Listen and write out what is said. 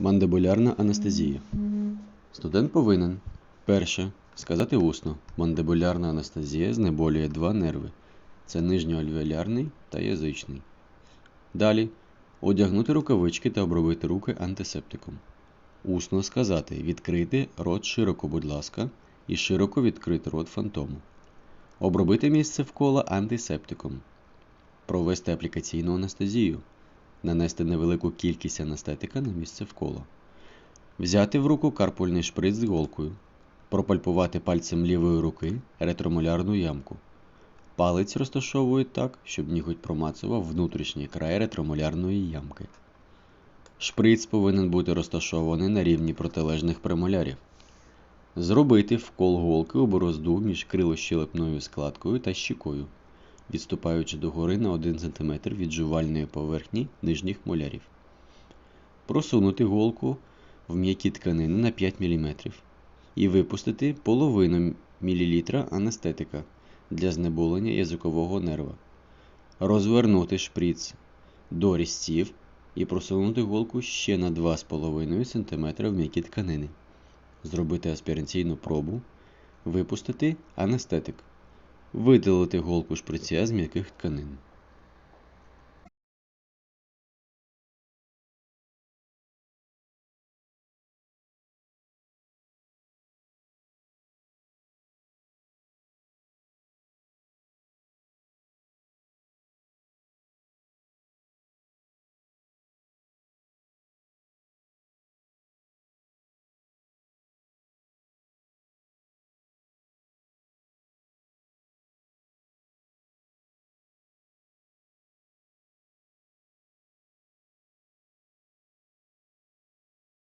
Мандибулярна анестезія. Студент повинен перше сказати усно. Мандибулярна анестезія знеболює два нерви. Це нижньоальвеолярний та язичний. Далі одягнути рукавички та обробити руки антисептиком. Усно сказати відкрити рот широко, будь ласка, і широко відкрити рот фантому. Обробити місце вкола антисептиком. Провести аплікаційну анестезію. Нанести невелику кількість анестетика на місце вкола. Взяти в руку карпульний шприц з голкою. Пропальпувати пальцем лівої руки ретромолярну ямку. Палець розташовують так, щоб ніготь промацував внутрішній край ретромолярної ямки. Шприц повинен бути розташований на рівні протилежних премолярів. Зробити вкол голки у борозду між крилощелепною складкою та щікою, відступаючи догори на 1 см від жувальної поверхні нижніх молярів. Просунути голку в м'які тканини на 5 мм і випустити половину мілілітра анестетика для знеболення язикового нерва. Розвернути шприц до різців і просунути голку ще на 2,5 см в м'які тканини. Зробити аспіраційну пробу, випустити анестетик, видалити голку шприця з м'яких тканин.